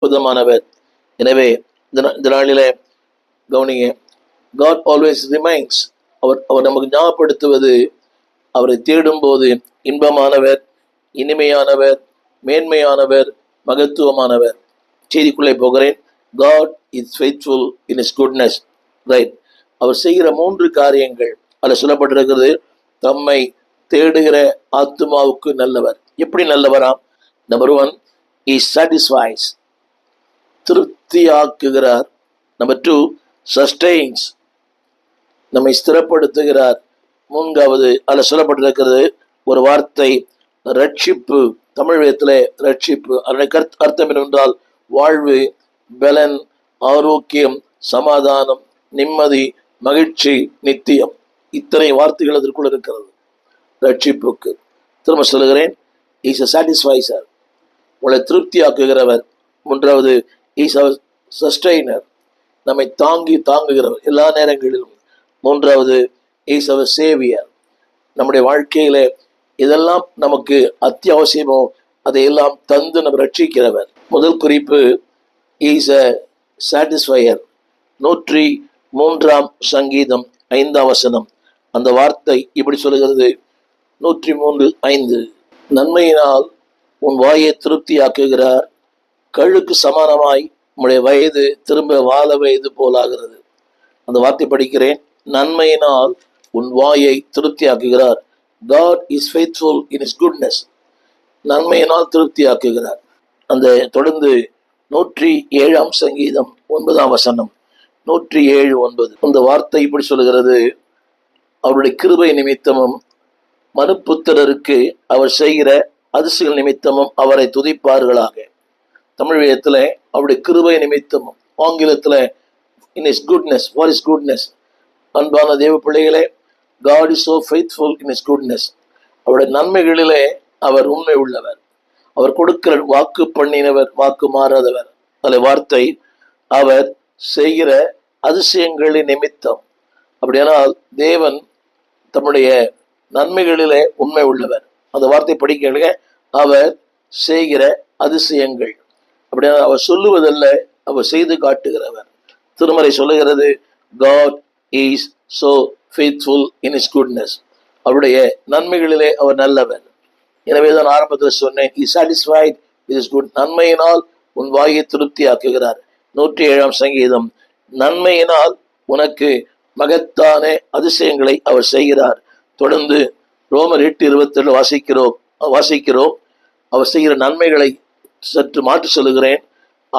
அற்புதமானவர். எனவே இந்த நா- நாளிலே கவனிங்க காட் ஆல்வேஸ் ரிமைன்ஸ் அவர் அவர் நமக்கு ஞாபகப்படுத்துவது அவரை தேடும்போது இன்பமானவர் இனிமையானவர் மேன்மையானவர் மகத்துவமானவர். செய்திக்குள்ளே போகிறேன். God is faithful in his goodness right அவர் செய்கிற மூன்று காரியங்கள் அதில் சொல்லப்பட்டிருக்கிறது தம்மை தேடுகிற ஆத்மாவுக்கு நல்லவர். எப்படி நல்லவராம்? நம்பர் ஒன் இஸ் சாட்டிஸ்ஃபைஸ் திருப்தியாக்குகிறார். நம்பர் டூ சஸ்டெயின்ஸ் நம்மை ஸ்திரப்படுத்துகிறார். மூன்றாவது அதில் சொல்லப்பட்டிருக்கிறது ஒரு வார்த்தை ரட்சிப்பு. தமிழ் ரட்சிப்பு. அதனுடைய கருத் அர்த்தம் என்னவென்றால் வாழ்வு பலன் ஆரோக்கியம் சமாதானம் நிம்மதி மகிழ்ச்சி நித்தியம். இத்தனை வார்த்தைகள் அதற்குள் இருக்கிறது. ரட்சிப்புக்கு. திரும்ப சொல்லுகிறேன். இஸ் அ சாட்டிஸ்ஃபைசர் உங்களை திருப்தியாக்குகிறவர். மூன்றாவது இஸ் அவர் சஸ்டைனர் நம்மை தாங்கி தாங்குகிறவர் எல்லா நேரங்களிலும். மூன்றாவது இஸ் அவர் சேவியர் நம்முடைய வாழ்க்கையில இதெல்லாம் நமக்கு அத்தியாவசியமோ அதையெல்லாம் தந்து நம்ம ரட்சிக்கிறவர். முதல் குறிப்பு இஸ் அ சாட்டிஸ்ஃபையர் நூற்றி மூன்றாம் சங்கீதம் ஐந்தாம் வசனம். அந்த வார்த்தை இப்படி சொல்லுகிறது. நூற்றி மூன்று ஐந்து. நன்மையினால் உன் வாயை திருப்தியாக்குகிறார். கழுக்கு சமானமாய் நம்முடைய வயது திரும்ப வாழ வயது போலாகிறது. அந்த வார்த்தை படிக்கிறேன். நன்மையினால் உன் வாயை திருப்தியாக்குகிறார். God is faithful in his goodness நன்மையினால் திருப்தியாக்குகிறார். அந்த தொடர்ந்து நூற்றி ஏழாம் சங்கீதம் ஒன்பதாம் வசனம். நூற்றி ஏழு ஒன்பது. அந்த வார்த்தை இப்படி சொல்லுகிறது. அவருடைய கிருபை நிமித்தமும் மனுப்புத்திரருக்கு அவர் செய்கிற அதிசயங்கள் நிமித்தமும் அவரை துதிப்பார்களாக. தமிழ் அவருடைய கிருபை நிமித்தம் ஆங்கிலத்தில் in his goodness what is goodness அன்பான தேவ பிள்ளைகளே God is so faithful in his goodness அவருடைய நன்மைகளிலே அவர் உண்மை உள்ளவர். அவர் கொடுக்கிற வாக்கு பண்ணினவர் வாக்கு மாறாதவர். அதில் வார்த்தை அவர் செய்கிற அதிசயங்களின் நிமித்தம். அப்படியானால் தேவன் தம்முடைய நன்மைகளிலே உண்மை உள்ளவர். அந்த வார்த்தை படிக்க அவர் செய்கிற அதிசயங்கள். அப்படி அவர் சொல்லுவதல்ல அவர் செய்து காட்டுகிறவர். திருமறை சொல்லுகிறது God is so faithful in his goodness அவருடைய நன்மைகளிலே அவர் நல்லவர். எனவே தான் ஆரம்பத்தில் சொன்னேன் இஸ் சாட்டிஸ்ஃபைட் இஸ் குட் நன்மையினால் உன் வாயை திருப்தி ஆக்குகிறார் நூற்றி ஏழாம் சங்கீதம் நன்மையினால் உனக்கு மகத்தான அதிசயங்களை அவர் செய்கிறார். தொடர்ந்து ரோமர் எட்டு இருபத்தேழு வாசிக்கிறோம் வாசிக்கிறோம். அவர் செய்கிற நன்மைகளை சற்று மாற்றி சொல்லுகிறேன்.